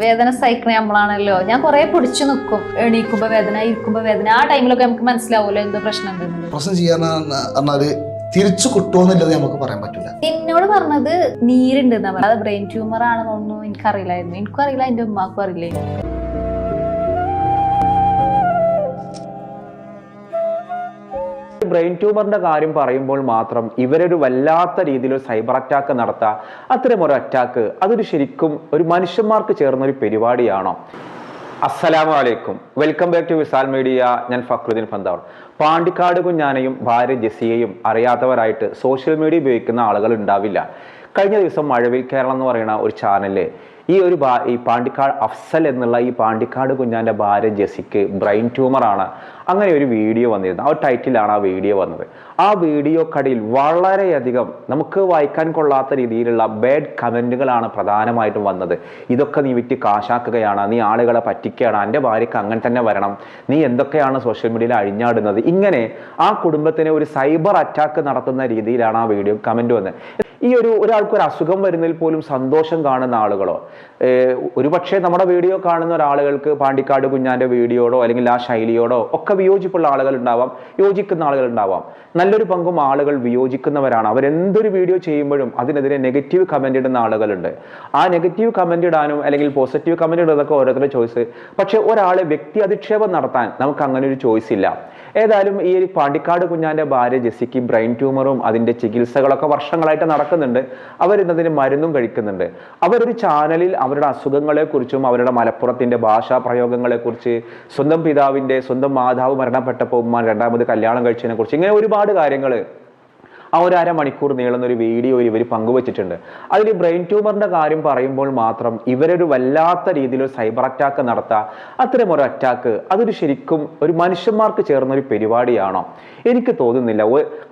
വേദന സഹിക്കണ നമ്മളാണല്ലോ. ഞാൻ കുറെ പിടിച്ചു നിൽക്കും എണീക്കുമ്പോ വേദന ഇരിക്കുമ്പോ വേദന. ആ ടൈമിലൊക്കെ നമുക്ക് മനസ്സിലാവുമല്ലോ എന്തോ പ്രശ്നം ഉണ്ടെന്നുള്ളത് പ്രശ്നം ചെയ്യാൻ പറഞ്ഞാൽ തിരിച്ചു കിട്ടുമെന്നുള്ളത് നമുക്ക് പറയാൻ പറ്റില്ല എന്നോട് പറഞ്ഞത് നീരുണ്ട് അത് ബ്രെയിൻ ട്യൂമർ ആണെന്നൊന്നും എനിക്കറിയില്ലായിരുന്നു. എനിക്കും അറിയില്ല എന്റെ ഉമ്മാക്കും അറിയില്ലായിരുന്നു ബ്രെയിൻ ട്യൂമറിന്റെ കാര്യം പറയുമ്പോൾ മാത്രം ഇവരൊരു വല്ലാത്ത രീതിയിൽ ഒരു സൈബർ അറ്റാക്ക് നടത്തുക അത്തരം ഒരു അറ്റാക്ക് അതൊരു ശരിക്കും ഒരു മനുഷ്യന്മാർക്ക് ചേർന്ന ഒരു പരിപാടിയാണോ? അസ്സലാമു അലൈക്കും welcome back to Visal media. ഞാൻ ഫക്രുദ്ദീൻ ഫന്താവർ പാണ്ടിക്കാട് കുഞ്ഞാനയും ഭാര്യ ജെസിയയും അറിയാത്തവരായിട്ട് സോഷ്യൽ മീഡിയ ഉപയോഗിക്കുന്ന ആളുകൾ ഉണ്ടാവില്ല. കഴിഞ്ഞ ദിവസം മഴവിൽ കേരളം എന്ന് പറയുന്ന ഒരു ചാനലിൽ ഈ ഒരു ഈ പാണ്ടിക്കാട് അഫ്സൽ എന്നുള്ള ഈ പാണ്ടിക്കാട് കുഞ്ഞാന്റെ ഭാര്യ ജെസിക്ക് ബ്രെയിൻ ട്യൂമറാണ്. അങ്ങനെ ഒരു വീഡിയോ വന്നിരുന്നു. ആ ടൈറ്റിലാണ് ആ വീഡിയോ വന്നത്. ആ വീഡിയോ കടിയിൽ വളരെയധികം നമുക്ക് വായിക്കാൻ കൊള്ളാത്ത രീതിയിലുള്ള ബാഡ് കമന്റുകളാണ് പ്രധാനമായിട്ടും വന്നത്. ഇതൊക്കെ നീ വിറ്റ് കാശാക്കുകയാണ്. നീ ആളുകളെ പറ്റിക്കുകയാണ്. എന്റെ ഭാര്യയ്ക്ക് അങ്ങനെ തന്നെ വരണം. നീ എന്തൊക്കെയാണ് സോഷ്യൽ മീഡിയയിൽ അഴിഞ്ഞാടുന്നത്? ഇങ്ങനെ ആ കുടുംബത്തിനെ ഒരു സൈബർ അറ്റാക്ക് നടത്തുന്ന രീതിയിലാണ് ആ വീഡിയോ കമന്റ് വന്നത്. ഈ ഒരു ഒരാൾക്ക് ഒരു അസുഖം വരുന്നതിൽ പോലും സന്തോഷം കാണുന്ന ആളുകളോ ഒരുപക്ഷെ നമ്മുടെ വീഡിയോ കാണുന്ന ഒരാളുകൾക്ക് പാണ്ടിക്കാട് കുഞ്ഞാന്റെ വീഡിയോടോ അല്ലെങ്കിൽ ആ ശൈലിയോടോ ഒക്കെ വിയോജിപ്പുള്ള ആളുകൾ ഉണ്ടാവാം യോജിക്കുന്ന ആളുകൾ ഉണ്ടാവാം. നല്ലൊരു പങ്കും ആളുകൾ വിയോജിക്കുന്നവരാണ്. അവരെന്തൊരു വീഡിയോ ചെയ്യുമ്പോഴും അതിനെതിരെ നെഗറ്റീവ് കമന്റ് ഇടുന്ന ആളുകളുണ്ട്. ആ നെഗറ്റീവ് കമന്റ് ഇടാനും അല്ലെങ്കിൽ പോസിറ്റീവ് കമന്റ് ഇടുന്നതൊക്കെ ഓരോരുത്തരുടെ ചോയ്സ്. പക്ഷെ ഒരാളെ വ്യക്തി അധിക്ഷേപം നടത്താൻ നമുക്ക് അങ്ങനെ ഒരു ചോയ്സ് ഇല്ല. ഏതായാലും ഈ പാണ്ടിക്കാട് കുഞ്ഞാന്റെ ഭാര്യ ജെസിക്ക് ബ്രെയിൻ ട്യൂമറും അതിന്റെ ചികിത്സകളൊക്കെ വർഷങ്ങളായിട്ട് നടക്കുന്നുണ്ട്. അവരിന്നതിന് മരുന്നും കഴിക്കുന്നുണ്ട്. അവരൊരു ചാനലിൽ അവരുടെ അസുഖങ്ങളെക്കുറിച്ചും അവരുടെ മലപ്പുറത്തിന്റെ ഭാഷാ പ്രയോഗങ്ങളെക്കുറിച്ച് സ്വന്തം പിതാവിന്റെ സ്വന്തം മാതാവ് മരണപ്പെട്ടപ്പോൾ രണ്ടാമത് കല്യാണം കഴിച്ചതിനെക്കുറിച്ച് ഇങ്ങനെ ഒരുപാട് കാര്യങ്ങൾ ആ ഒരു അരമണിക്കൂർ നീളുന്ന ഒരു വീഡിയോ ഇവർ പങ്കുവച്ചിട്ടുണ്ട്. അതിൽ ബ്രെയിൻ ട്യൂമറിന്റെ കാര്യം പറയുമ്പോൾ മാത്രം ഇവരൊരു വല്ലാത്ത രീതിയിൽ ഒരു സൈബർ അറ്റാക്ക് നടത്തുക അത്തരം ഒരു അറ്റാക്ക് അതൊരു ശരിക്കും ഒരു മനുഷ്യന്മാർക്ക് ചേർന്ന ഒരു പരിപാടിയാണോ? എനിക്ക് തോന്നുന്നില്ല.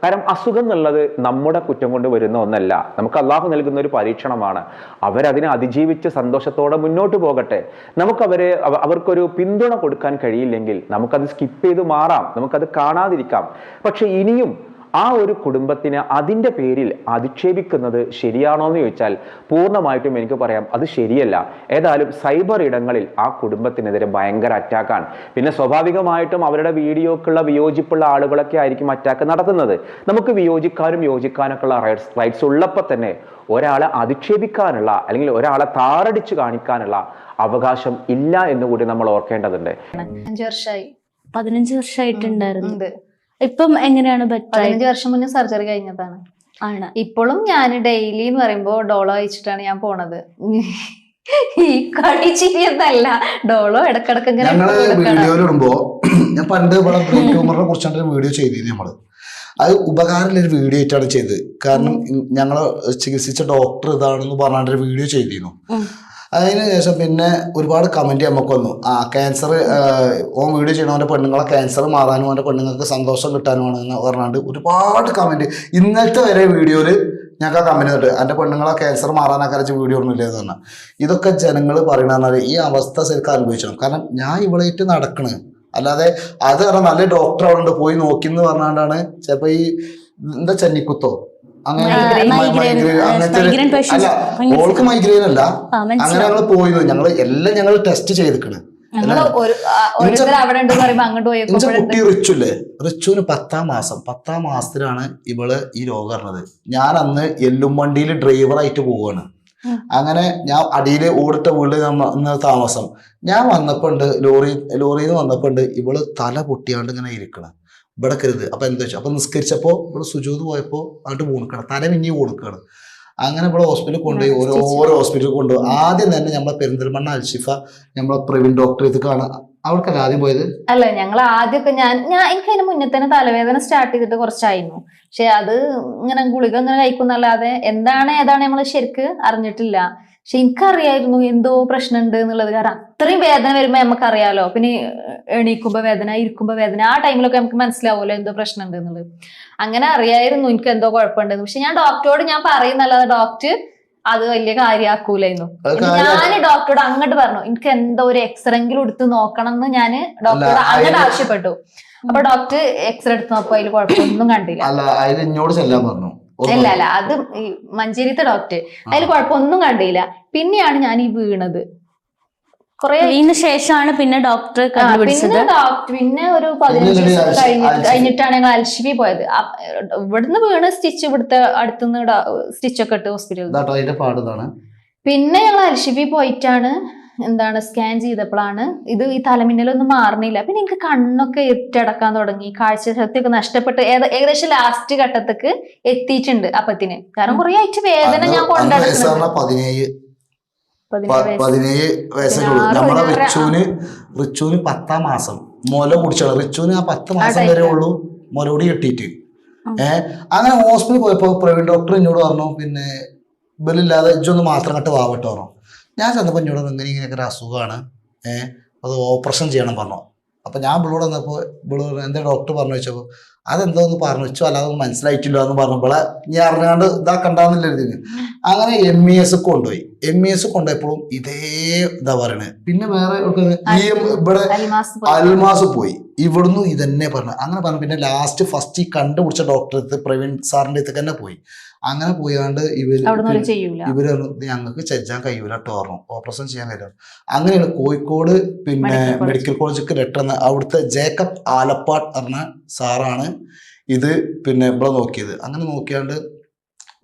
കാരണം അസുഖം എന്നുള്ളത് നമ്മുടെ കുറ്റം കൊണ്ട് വരുന്ന ഒന്നല്ല. നമുക്ക് അള്ളാഹു നൽകുന്ന ഒരു പരീക്ഷണമാണ്. അവരതിനെ അതിജീവിച്ച് സന്തോഷത്തോടെ മുന്നോട്ട് പോകട്ടെ. നമുക്കവരെ അവ- അവർക്കൊരു പിന്തുണ കൊടുക്കാൻ കഴിയില്ലെങ്കിൽ നമുക്കത് സ്കിപ്പ് ചെയ്ത് മാറാം. നമുക്കത് കാണാതിരിക്കാം. പക്ഷെ ഇനിയും ആ ഒരു കുടുംബത്തിന് അതിന്റെ പേരിൽ അധിക്ഷേപിക്കുന്നത് ശരിയാണോ എന്ന് ചോദിച്ചാൽ പൂർണമായിട്ടും എനിക്ക് പറയാം അത് ശരിയല്ല. ഏതായാലും സൈബർ ഇടങ്ങളിൽ ആ കുടുംബത്തിനെതിരെ ഭയങ്കര അറ്റാക്കാണ് പിന്നെ സ്വാഭാവികമായിട്ടും അവരുടെ വീഡിയോക്കുള്ള വിയോജിപ്പുള്ള ആളുകളൊക്കെ ആയിരിക്കും അറ്റാക്ക് നടത്തുന്നത്. നമുക്ക് വിയോജിക്കാനും യോജിക്കാനൊക്കെ ഉള്ള റൈറ്റ്സ് റൈറ്റ്സ് ഉള്ളപ്പോൾ തന്നെ ഒരാളെ അധിക്ഷേപിക്കാനുള്ള അല്ലെങ്കിൽ ഒരാളെ താറടിച്ചു കാണിക്കാനുള്ള അവകാശം ഇല്ല എന്ന് കൂടി നമ്മൾ ഓർക്കേണ്ടതുണ്ട്. അഞ്ചു വർഷമായി പതിനഞ്ച് വർഷമായിട്ടുണ്ടായിരുന്നു ഇപ്പം എങ്ങനെയാണ് ബെറ്റർ പതിനഞ്ച് വർഷം മുന്നേ സർജറി കഴിഞ്ഞതാണ്. ആണ്. ഇപ്പോഴും ഞാൻ ഡെയിലി എന്ന് പറയുമ്പോ ഡോളോ അയച്ചിട്ടാണ് ഞാൻ പോണത്. ഈ കടി ചിരിയൊന്നല്ല ഡോളോ ഇടക്കിടക്ക് ഇങ്ങനെ ഞങ്ങൾ ഇടുമ്പോ ഞാൻ പണ്ട് ഇവിടെ ബ്രെയിൻ ട്യൂമറിനെ കുറിച്ചാണ് ഒരു വീഡിയോ ചെയ്തിരുന്നു നമ്മൾ അത് ഉപകാരമുള്ള ഒരു വീഡിയോ ആയിട്ടാണ് ചെയ്തത്. കാരണം ഞങ്ങൾ ചികിത്സിച്ച ഡോക്ടർ ഇതാണെന്ന് പറഞ്ഞാണ്ട് ഒരു വീഡിയോ ചെയ്തിരുന്നു ഉം. അതിന് ശേഷം പിന്നെ ഒരുപാട് കമന്റ് നമുക്ക് വന്നു. ആ ക്യാൻസർ ഓൻ വീഡിയോ ചെയ്യണവന്റെ പെണ്ണുങ്ങളെ ക്യാൻസർ മാറാനും അവന്റെ പെണ്ണുങ്ങൾക്ക് സന്തോഷം കിട്ടാനുമാണ് എന്ന് പറഞ്ഞാണ്ട് ഒരുപാട് കമന്റ് ഇന്നത്തെ വരെ വീഡിയോയിൽ ഞങ്ങൾക്ക് ആ കമന്റ് തന്നിട്ട് എന്റെ പെണ്ണുങ്ങളെ ക്യാൻസർ മാറാനൊക്കെ അരച്ച് വീഡിയോ ഒന്നും ഇല്ലെന്ന് പറഞ്ഞാൽ ഇതൊക്കെ ജനങ്ങൾ പറയണമെന്നാൽ ഈ അവസ്ഥ ശരിക്കും അനുഭവിച്ചണം കാരണം ഞാൻ ഇവളായിട്ട് നടക്കണ്. അല്ലാതെ അത് നല്ല ഡോക്ടർ അവിടെ പോയി നോക്കി എന്ന് പറഞ്ഞാണ്ടാണ് ചിലപ്പോൾ ഈ എന്താ ചെന്നിക്കുത്തോ? ഓൾക്ക് മൈഗ്രെയിൻ അല്ല അങ്ങനെ ഞങ്ങൾ പോയിരുന്നു ഞങ്ങൾ എല്ലാം ഞങ്ങൾ ടെസ്റ്റ് ചെയ്തിക്കണ്. കുട്ടി റിച്ചുല്ലേ റിച്ചുവിന് പത്താം മാസം. പത്താം മാസത്തിലാണ് ഇവൾ ഈ രോഗം അറിഞ്ഞത് ഞാൻ അന്ന് എല്ലും വണ്ടിയിൽ ഡ്രൈവറായിട്ട് പോവാണ്. അങ്ങനെ ഞാൻ അടിയിൽ ഓടിട്ട വീട്ടിൽ നിന്ന് താമസം. ഞാൻ വന്നപ്പോണ്ട് ലോറി ലോറിയിൽ നിന്ന് വന്നപ്പോണ്ട് ഇവൾ തല പൊട്ടിയാണ്ട് ഇങ്ങനെ ഇരിക്കണം. ഇവിടെ കരുത് അപ്പൊ എന്താ വെച്ചാൽ അപ്പൊ നിസ്കരിച്ചപ്പോ ഇവിടെ സുജൂത് പോയപ്പോ അങ്ങോട്ട് പോണിക്കണം തല മിഞ്ഞി കൊടുക്കണം അങ്ങനെ ഇവിടെ ഹോസ്പിറ്റലിൽ കൊണ്ടുപോയി ഓരോ ഓരോ ഹോസ്പിറ്റലിൽ കൊണ്ടുപോയി. ആദ്യം തന്നെ നമ്മളെ പെരിന്തൽമണ്ണ അൽഷിഫ നമ്മളെ പ്രവീൺ ഡോക്ടർ ഇത് കാണാം അവർക്കല്ല ആദ്യം പോയത്? അല്ല ഞങ്ങൾ ആദ്യമൊക്കെ ഞാൻ ഞാൻ എനിക്ക് അതിന് മുന്നേ തന്നെ തലവേദന സ്റ്റാർട്ട് ചെയ്തിട്ട് കുറച്ചായിരുന്നു. പക്ഷെ അത് ഇങ്ങനെ ഗുളിക ഇങ്ങനെ കഴിക്കുന്നല്ലാതെ എന്താണ് ഏതാണ് നമ്മൾ ശരിക്ക് അറിഞ്ഞിട്ടില്ല. പക്ഷെ എനിക്കറിയായിരുന്നു എന്തോ പ്രശ്നമുണ്ട് എന്നുള്ളത്. കാരണം അത്രയും വേദന വരുമ്പോ നമുക്കറിയാലോ. പിന്നെ എണീക്കുമ്പോ വേദന ഇരിക്കുമ്പോ വേദന. ആ ടൈമിലൊക്കെ നമുക്ക് മനസ്സിലാവുമല്ലോ എന്തോ പ്രശ്നമുണ്ട് എന്നുള്ളത്. അങ്ങനെ അറിയായിരുന്നു എനിക്ക് എന്തോ കുഴപ്പമുണ്ടെന്ന്. പക്ഷെ ഞാൻ ഡോക്ടറോട് ഞാൻ പറയുന്നല്ലാതെ ഡോക്ടർ അത് വലിയ കാര്യമാക്കൂലായിരുന്നു ഞാൻ ഞാൻ ഡോക്ടറോട് അങ്ങോട്ട് പറഞ്ഞു എനിക്ക് എന്തോ ഒരു എക്സ്റെങ്കിലും എടുത്ത് നോക്കണം എന്ന് ഞാൻ ഡോക്ടറോട് അങ്ങോട്ട് ആവശ്യപ്പെട്ടു. അപ്പൊ ഡോക്ടർ എക്സ്റേ എടുത്ത് നോക്കുമ്പോ അതിൽ കുഴപ്പമൊന്നും കണ്ടില്ല. അല്ല അതിൽ എന്നോട് ചെല്ലാൻ പറഞ്ഞു. അല്ല അല്ല അത് ഈ മഞ്ചേരിത്തെ ഡോക്ടർ അതിൽ കുഴപ്പമൊന്നും കണ്ടില്ല. പിന്നെയാണ് ഞാൻ ഈ വീണത്. കൊറേ ഇതിന് ശേഷമാണ് പിന്നെ ഡോക്ടർ കണ്ടുപിടിച്ചത്. പിന്നെ ഡോക്ടർ പിന്നെ ഒരു പതിനഞ്ച് ദിവസം കഴിഞ്ഞിട്ട് കഴിഞ്ഞിട്ടാണ് ഞങ്ങൾ അൽഷിബി പോയത്. അ- ഇവിടുന്ന് വീണ് സ്റ്റിച്ച് ഇവിടുത്തെ അടുത്തുനിന്ന് സ്റ്റിച്ച് ഒക്കെ ഇട്ട് ഹോസ്പിറ്റലിൽ പിന്നെ ഞങ്ങൾ അൽഷിബി പോയിട്ടാണ് എന്താണ് സ്കാൻ ചെയ്തപ്പോഴാണ് ഇത് ഈ തലമിന്നലൊന്നും മാറണില്ല പിന്നെ എനിക്ക് കണ്ണൊക്കെ ഇട്ടടക്കാൻ തുടങ്ങി. കാഴ്ച കാഴ്ചശക്തിയൊക്കെ നഷ്ടപ്പെട്ട് ഏകദേശം ലാസ്റ്റ് ഘട്ടത്തേക്ക് എത്തിയിട്ടുണ്ട് അപ്പത്തിന്. കാരണം കുറെ ആയിട്ട് വേദന ഞാൻ അന്ന് വയസ്സ് പതിനേഴ്. ഉള്ളൂ. പതിനാറ്, നമ്മളെ പതിനാറ്, റിച്ചുവിന് റിച്ചുവിന് പത്താം മാസം. മുല കുടിച്ചാണ്. റിച്ചുവിന് ആ പത്ത് മാസം വരെ ഉള്ളൂ മുലകൂടി കെട്ടിയിട്ട് ഏഹ് അങ്ങനെ ഹോസ്പിറ്റലിൽ പോയപ്പോ പ്രവീൺ ഡോക്ടർ എന്നോട് പറഞ്ഞു പിന്നെ ഇവരില്ലാതെ ഇജ്ജൊന്ന് മാത്രം കട്ട് വാവട്ടോ പറഞ്ഞു. ഞാൻ ചെന്നപ്പോൾ എന്നോട് ഇങ്ങനെ ഇങ്ങനെയൊക്കെ ഒരു അസുഖമാണ്. ഏഹ് അത് ഓപ്പറേഷൻ ചെയ്യണം പറഞ്ഞു. അപ്പോൾ ഞാൻ ഇവളോട് വന്നപ്പോൾ ഇവൾ എന്റെ എന്താ ഡോക്ടർ പറഞ്ഞു വെച്ചപ്പോൾ അതെന്തോന്ന് പറഞ്ഞു വെച്ചു അല്ലാതെ ഒന്നും മനസ്സിലായിട്ടില്ല എന്ന് പറഞ്ഞപ്പോളെ ഞാൻ അറിഞ്ഞാണ്ട് ഇതാക്കണ്ടെന്നില്ല ഇതിന്. അങ്ങനെ എം ഇ എസ് കൊണ്ടുപോയി. എം ഇ എസ് കൊണ്ടുപോയപ്പോഴും ഇതേ ഇതാ പറയണേ. പിന്നെ വേറെ ഇവിടെ അൽമാസ് പോയി. ഇവിടുന്ന് ഇതന്നെ പറഞ്ഞു. അങ്ങനെ പറഞ്ഞു. പിന്നെ ലാസ്റ്റ് ഫസ്റ്റ് ഈ കണ്ടുപിടിച്ച ഡോക്ടറെ അടുത്ത് പ്രവീൺ സാറിന്റെ അടുത്ത് തന്നെ പോയി. അങ്ങനെ പോയാണ്ട് ഇവർ ഇവർ ഞങ്ങൾക്ക് ചെജ്ജാൻ കഴിയൂല ടോർണം ഓപ്പറേഷൻ ചെയ്യാൻ കഴിയില്ല അങ്ങനെയാണ് കോഴിക്കോട് പിന്നെ മെഡിക്കൽ കോളേജ്. മെഡിക്കൽ കോളേജിലേക്ക് ലെറ്റർ എന്ന അവിടുത്തെ ജേക്കബ് ആലപ്പാട് പറഞ്ഞ സാറാണ് ഇത് പിന്നെ ഇവിടെ നോക്കിയത്. അങ്ങനെ നോക്കിയാണ്ട്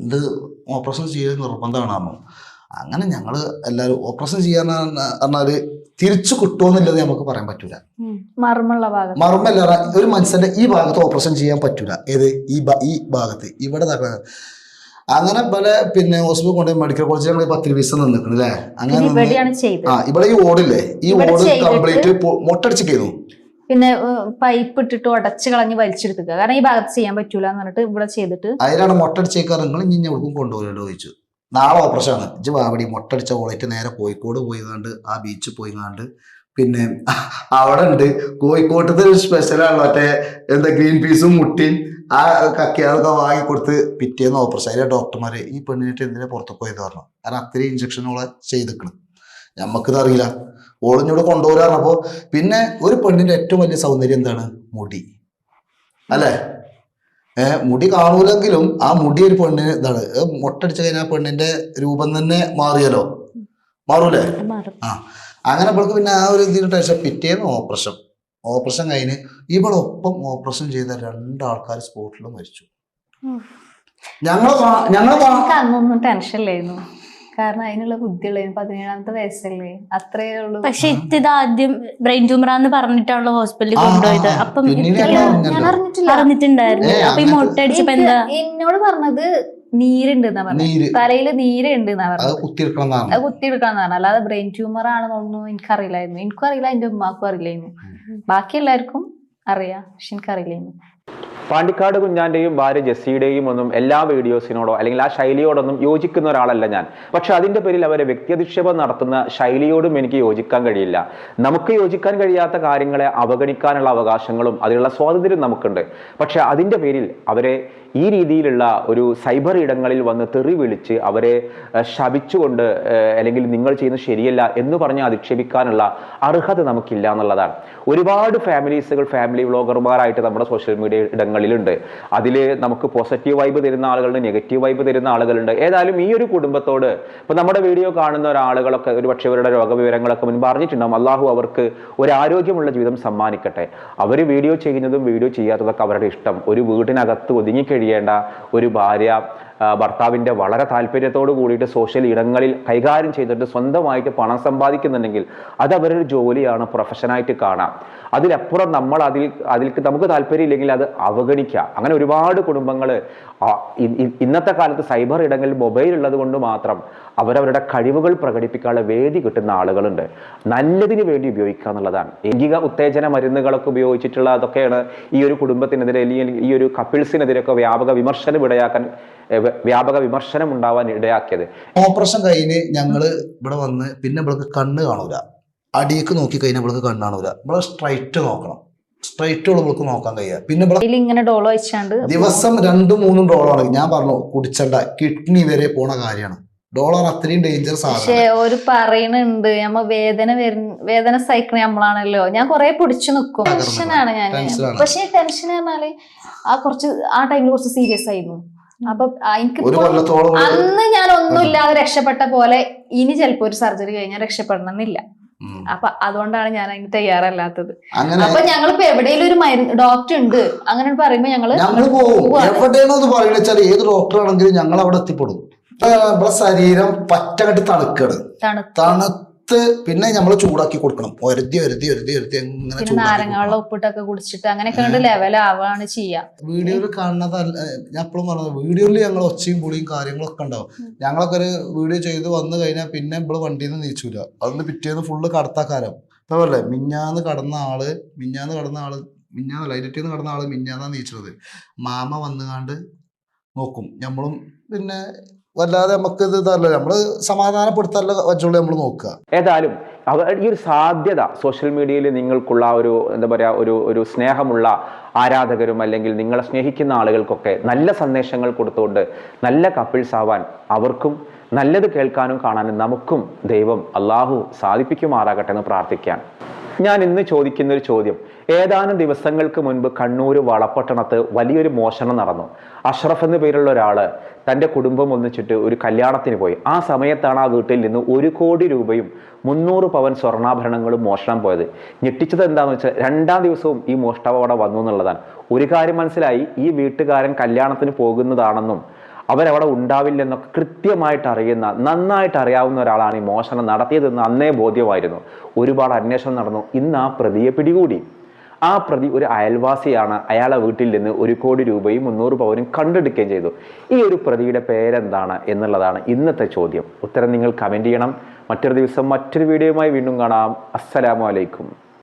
ഇത് ഓപ്പറേഷൻ ചെയ്ത് നിർബന്ധമാണ് പറഞ്ഞു. അങ്ങനെ ഞങ്ങൾ എല്ലാവരും ഓപ്പറേഷൻ ചെയ്യാൻ പറഞ്ഞാൽ തിരിച്ചു കിട്ടുമെന്നുള്ളത് നമുക്ക് പറയാൻ പറ്റൂല. മറുമല്ല ഒരു മനുഷ്യന്റെ ഈ ഭാഗത്ത് ഓപ്പറേഷൻ ചെയ്യാൻ പറ്റൂല. ഏത്? ഈ ഈ ഭാഗത്ത്. ഇവിടെ ദാ- അങ്ങനെ പല പിന്നെ ഹോസ്പിറ്റൽ കൊണ്ടുപോയി മെഡിക്കൽ കോളേജിൽ നമ്മൾ പത്ത് ദിവസം നിന്നിട്ടുണ്ട് അല്ലേ അങ്ങനെ ആ ഇവിടെ ഈ ഓടില്ലേ ഈ ഓട് കംപ്ലീറ്റ് മൊട്ടടിച്ചിരിക്കുന്നു പിന്നെ പൈപ്പ് ഇട്ടിട്ട് ഉടച്ച് കളഞ്ഞ് വലിച്ചെടുക്കുക. കാരണം ഈ ഭാഗത്ത് ചെയ്യാൻ പറ്റൂല എന്ന് പറഞ്ഞിട്ട് ഇവിടെ ചെയ്തിട്ട് അതിലാണ് മൊട്ടടിച്ചേക്കാർ നിങ്ങൾ ഇനി എവിടേക്കും കൊണ്ടുപോകലോ ചോദിച്ചു. നാളെ ഓപ്പറേഷൻ ആണ്. ഇജ് വാവടി മൊട്ടടിച്ച ഓളേറ്റ് നേരെ കോഴിക്കോട് പോയി കണ്ട് ആ ബീച്ചിൽ പോയി കണ്ട് പിന്നെ അവിടെ ഉണ്ട് കോഴിക്കോട്ടത്തെ ഒരു സ്പെഷ്യലാണ് മറ്റേ എന്താ ഗ്രീൻ പീസും മുട്ടിയും ആ കക്കി അതൊക്കെ വാങ്ങി കൊടുത്ത് പിറ്റേന്ന് ഓപ്പറേഷൻ അതിലെ ഡോക്ടർമാര് ഈ പെണ്ണിനിട്ട് എന്തിനാ പുറത്തു പോയത് പറഞ്ഞു. കാരണം അത്രയും ഇഞ്ചക്ഷൻ ഓളെ ചെയ്തിക്കണം. നമുക്കിത് അറിയില്ല. ഓളിഞ്ഞൂടെ കൊണ്ടുപോരാറപ്പോ പിന്നെ ഒരു പെണ്ണിന്റെ ഏറ്റവും വലിയ സൗന്ദര്യം എന്താണ്? മുടി. അല്ലേ? ഏഹ് മുടി കാണൂലെങ്കിലും ആ മുടി ഒരു പെണ്ണിന് ഇതാണ്. മുട്ടടിച്ചു കഴിഞ്ഞാൽ പെണ്ണിന്റെ രൂപം തന്നെ മാറിയല്ലോ? മാറൂലേ? മാറും. ആ. അങ്ങനെ ഇവൾക്ക് പിന്നെ ആ ഒരു ഇതിന് ടെൻഷൻ പിറ്റേന്ന് ഓപ്പറേഷൻ. ഓപ്പറേഷൻ കഴിഞ്ഞ് ഇവളൊപ്പം ഓപ്പറേഷൻ ചെയ്ത രണ്ടാൾക്കാർ സ്പോട്ടിൽ മരിച്ചു. അന്നൊന്നും ടെൻഷൻ ഇല്ലായിരുന്നു. കാരണം അതിനുള്ള ബുദ്ധിയുള്ളായിരുന്നു പതിനേഴാമത്തെ വയസ്സല്ലേ? അത്രേ ഉള്ളൂ. പക്ഷെ ഇത് ആദ്യം ബ്രെയിൻ ട്യൂമറാന്ന് പറഞ്ഞിട്ടാണല്ലോ ഹോസ്പിറ്റലിൽ കൊണ്ടുപോയത്. അപ്പം ഞാൻ അറിഞ്ഞിട്ടില്ല. അറിഞ്ഞിട്ടുണ്ടായിരുന്നു. അപ്പൊ ഈ മുട്ട അടിച്ചപ്പോ എന്താ? എന്നോട് പറഞ്ഞത് നീരുണ്ട് എന്നാ പറഞ്ഞത് നീര്. തലയിൽ നീരുണ്ട് എന്നാ അത് പറഞ്ഞത് കുത്തിയെടുക്കണം എന്നാണ് അത് കുത്തിയെടുക്കാന്ന് പറഞ്ഞു അല്ലാതെ ബ്രെയിൻ ട്യൂമർ ആണെന്നൊന്നും എനിക്കറിയില്ലായിരുന്നു. എനിക്കും അറിയില്ല എന്റെ ഉമ്മാക്കും അറിയില്ലായിരുന്നു. ബാക്കി എല്ലാവർക്കും അറിയാം പക്ഷെ എനിക്കറിയില്ലായിരുന്നു. പാണ്ടിക്കാട് കുഞ്ഞാന്റെയും ഭാര്യ ജെസ്സിയുടെയും ഒന്നും എല്ലാ വീഡിയോസിനോടോ അല്ലെങ്കിൽ ആ ശൈലിയോടൊന്നും യോജിക്കുന്ന ഒരാളല്ല ഞാൻ. പക്ഷെ അതിന്റെ പേരിൽ അവരെ വ്യക്തിയധിക്ഷേപം നടത്തുന്ന ശൈലിയോടും എനിക്ക് യോജിക്കാൻ കഴിയില്ല. നമുക്ക് യോജിക്കാൻ കഴിയാത്ത കാര്യങ്ങളെ അവഗണിക്കാനുള്ള അവകാശങ്ങളും അതിനുള്ള സ്വാതന്ത്ര്യം നമുക്കുണ്ട്. പക്ഷെ അതിന്റെ പേരിൽ അവരെ ഈ രീതിയിലുള്ള ഒരു സൈബർ ഇടങ്ങളിൽ വന്ന് തെറി വിളിച്ച് അവരെ ശപിച്ചുകൊണ്ട് അല്ലെങ്കിൽ നിങ്ങൾ ചെയ്യുന്നത് ശരിയല്ല എന്ന് പറഞ്ഞ് അധിക്ഷേപിക്കാനുള്ള അർഹത നമുക്കില്ല എന്നുള്ളതാണ്. ഒരുപാട് ഫാമിലീസുകൾ ഫാമിലി വ്ളോഗർമാരായിട്ട് നമ്മുടെ സോഷ്യൽ മീഡിയ ഇടങ്ങളിലുണ്ട് അതിൽ നമുക്ക് പോസിറ്റീവ് വൈബ് തരുന്ന ആളുകളുണ്ട് നെഗറ്റീവ് വൈബ് തരുന്ന ആളുകളുണ്ട്. ഏതായാലും ഈ ഒരു കുടുംബത്തോട് ഇപ്പം നമ്മുടെ വീഡിയോ കാണുന്ന ഒരാളുകളൊക്കെ ഒരു പക്ഷേ അവരുടെ രോഗവിവരങ്ങളൊക്കെ മുൻപ് അറിഞ്ഞിട്ടുണ്ടാവും. അള്ളാഹു അവർക്ക് ഒരു ആരോഗ്യമുള്ള ജീവിതം സമ്മാനിക്കട്ടെ. അവർ വീഡിയോ ചെയ്യുന്നതും വീഡിയോ ചെയ്യാത്തതൊക്കെ അവരുടെ ഇഷ്ടം. ഒരു വീടിനകത്ത് ഒതുങ്ങിക്കഴിയേണ്ട ഒരു ഭാര്യ ഭർത്താവിന്റെ വളരെ താല്പര്യത്തോട് കൂടിയിട്ട് സോഷ്യൽ ഇടങ്ങളിൽ കൈകാര്യം ചെയ്തിട്ട് സ്വന്തമായിട്ട് പണം സമ്പാദിക്കുന്നുണ്ടെങ്കിൽ അത് അവരുടെ ജോലിയാണ് പ്രൊഫഷനായിട്ട് കാണാം. അതിലപ്പുറം നമ്മൾ അതിൽ അതിൽ നമുക്ക് താല്പര്യമില്ലെങ്കിൽ അത് അവഗണിക്കുക അങ്ങനെ ഒരുപാട് കുടുംബങ്ങൾ ഇന്നത്തെ കാലത്ത് സൈബർ ഇടങ്ങളിൽ മൊബൈൽ ഉള്ളത് കൊണ്ട് മാത്രം അവരവരുടെ കഴിവുകൾ പ്രകടിപ്പിക്കാനുള്ള വേദി കിട്ടുന്ന ആളുകളുണ്ട്. നല്ലതിന് വേണ്ടി ഉപയോഗിക്കുക എന്നുള്ളതാണ്. ലൈംഗിക ഉത്തേജന മരുന്നുകളൊക്കെ ഉപയോഗിച്ചിട്ടുള്ള അതൊക്കെയാണ് ഈ ഒരു കുടുംബത്തിനെതിരെ അല്ലെങ്കിൽ ഈ ഒരു കപ്പിൾസിനെതിരെയൊക്കെ വ്യാപക വിമർശനം ഇടയാക്കാൻ വ്യാപക വിമർശനം ഉണ്ടാവാൻ ഇടയാക്കിയത്. ഓപ്പറേഷൻ കഴിഞ്ഞ് ഞങ്ങൾ ഇവിടെ വന്ന് പിന്നെ ഇവിടെ കണ്ണ് കാണൂല. അടിയേക്ക് നോക്കി കഴിഞ്ഞാൽ ഇവിടെ കണ്ണ് കാണൂല. ഇവിടെ സ്ട്രൈറ്റ് നോക്കണം. സ്ട്രൈറ്റ് ഇവൾക്ക് നോക്കാൻ കഴിയുക പിന്നെ ഇങ്ങനെ ഡോളോ വെച്ചാണ്ട് ദിവസം രണ്ടും മൂന്നും ഡോളാണ്. ഞാൻ പറഞ്ഞു കുടിച്ചണ്ട. കിഡ്നി വരെ പോണ കാര്യമാണ്. ഡോളർ അത്രയും ഡേഞ്ചർ ആണ് സാധനം ഒരു പറയണുണ്ട്. നമ്മ വേദന വേദന സഹിക്കണ നമ്മളാണല്ലോ. ഞാൻ കുറെ പിടിച്ചു നിക്കും. തകർന്നു ടെൻഷനാണ് ഞാൻ. പക്ഷെ ടെൻഷൻ പറഞ്ഞാൽ ആ കുറച്ച് ആ ടൈമിൽ കുറച്ച് സീരിയസ് ആയിരുന്നു. അപ്പൊ എനിക്ക് അന്ന് ഞാൻ ഒന്നുമില്ലാതെ രക്ഷപ്പെട്ട പോലെ ഇനി ചിലപ്പോ ഒരു സർജറി കഴിഞ്ഞാൽ രക്ഷപ്പെടണമെന്നില്ല. അപ്പൊ അതുകൊണ്ടാണ് ഞാൻ അതിന് തയ്യാറല്ലാത്തത്. അപ്പൊ ഞങ്ങളിപ്പോ എവിടെയെങ്കിലും ഒരു മരുന്ന് ഡോക്ടർ ഉണ്ട്. അങ്ങനെ പറയുമ്പോ ഞങ്ങൾ ഞങ്ങൾ പോകും. എവിടെയാണോ പറയുന്നത് ഏത് ഡോക്ടർ ആണെങ്കിലും ഞങ്ങൾ അവിടെ എത്തിപ്പെടും. നമ്മളെ ശരീരം പറ്റങ്ങട്ട് തണുക്കാണ്. തണുത്ത് പിന്നെ നമ്മൾ ചൂടാക്കി കൊടുക്കണം. ഒരതി ഒരതി ഒരതി ഒരതി അങ്ങനെ പിന്നെ ചൂടാക്കി നാരങ്ങ വെള്ളം ഉപ്പിട്ടൊക്കെ കുടിച്ചിട്ട് അങ്ങനെയൊക്കെ കണ്ട് ലെവലാവാണ് ചെയ്യാ. വീഡിയോയിൽ കാണുന്നതല്ല ഞാൻ എപ്പോഴും പറഞ്ഞത് വീഡിയോയിൽ ഞങ്ങൾ ഒച്ചയും പുളിയും കാര്യങ്ങളൊക്കെ ഉണ്ടാവും. ഞങ്ങളൊക്കെ ഒരു വീഡിയോ ചെയ്ത് വന്നു കഴിഞ്ഞാൽ പിന്നെ ഇവിടെ വണ്ടിയിൽ നിന്ന് നീച്ചൂല. അതൊന്ന് പിറ്റേന്ന് ഫുള്ള് കടത്താക്കാരം ഇപ്പൊ മിഞ്ഞാന്ന് കടന്ന ആൾ മിഞ്ഞാന്ന് കടന്ന ആൾ മിഞ്ഞാന്നല്ല ഇരുട്ടിന്ന് കടന്ന ആൾ മിഞ്ഞാന്നാ നീച്ചത് മാമ വന്നുകാണ്ട് നോക്കും. നമ്മളും പിന്നെ വല്ലാതെ നമുക്ക് ഇത് ഇതല്ല നമ്മൾ സമാധാനപ്പെടുത്താനുള്ള വച്ചുള്ള നമ്മൾ നോക്കുക. ഏതായാലും അവ ഈ ഒരു സാധ്യത സോഷ്യൽ മീഡിയയിൽ നിങ്ങൾക്കുള്ള ഒരു എന്താ പറയുക ഒരു ഒരു സ്നേഹമുള്ള ആരാധകരും അല്ലെങ്കിൽ നിങ്ങളെ സ്നേഹിക്കുന്ന ആളുകൾക്കൊക്കെ നല്ല സന്ദേശങ്ങൾ കൊടുത്തുകൊണ്ട് നല്ല കപ്പിൾസ് ആവാൻ അവർക്കും നല്ലത് കേൾക്കാനും കാണാനും നമുക്കും ദൈവം അള്ളാഹു സാധിപ്പിക്കുമാറാകട്ടെ എന്ന് പ്രാർത്ഥിക്കാൻ ഞാൻ ഇന്ന് ചോദിക്കുന്ന ഒരു ചോദ്യം ഏതാനും ദിവസങ്ങൾക്ക് മുൻപ് കണ്ണൂർ വളപട്ടണത്ത് വലിയൊരു മോഷണം നടന്നു. അഷ്റഫ് എന്ന പേരുള്ള ഒരാൾ തന്റെ കുടുംബം ഒന്നിച്ചിട്ട് ഒരു കല്യാണത്തിന് പോയി. ആ സമയത്താണ് ആ വീട്ടിൽ നിന്ന് ഒരു കോടി രൂപയും മുന്നൂറ് പവൻ സ്വർണാഭരണങ്ങളും മോഷണം പോയത്. ഞെട്ടിച്ചത് എന്താണെന്ന് വെച്ചാൽ രണ്ടാം ദിവസവും ഈ മോഷ്ടാവ് അവിടെ വന്നു എന്നുള്ളതാണ്. ഒരു കാര്യം മനസ്സിലായി ഈ വീട്ടുകാരൻ കല്യാണത്തിന് പോകുന്നതാണെന്നും അവരവിടെ ഉണ്ടാവില്ലെന്നൊക്കെ കൃത്യമായിട്ട് അറിയുന്ന നന്നായിട്ട് അറിയാവുന്ന ഒരാളാണ് ഈ മോഷണം നടത്തിയതെന്ന് അന്നേ ബോധ്യമായിരുന്നു. ഒരുപാട് അന്വേഷണം നടന്നു. ഇന്ന് ആ പ്രതിയെ പിടികൂടി. ആ പ്രതി ഒരു അയൽവാസിയാണ്. അയാളെ വീട്ടിൽ നിന്ന് ഒരു കോടി രൂപയും മുന്നൂറ് പവനും കണ്ടെടുക്കുകയും ചെയ്തു. ഈ ഒരു പ്രതിയുടെ പേരെന്താണ് എന്നുള്ളതാണ് ഇന്നത്തെ ചോദ്യം. ഉത്തരം നിങ്ങൾ കമന്റ് ചെയ്യണം. മറ്റൊരു ദിവസം മറ്റൊരു വീഡിയോയുമായി വീണ്ടും കാണാം. അസ്സലാമു അലൈക്കും.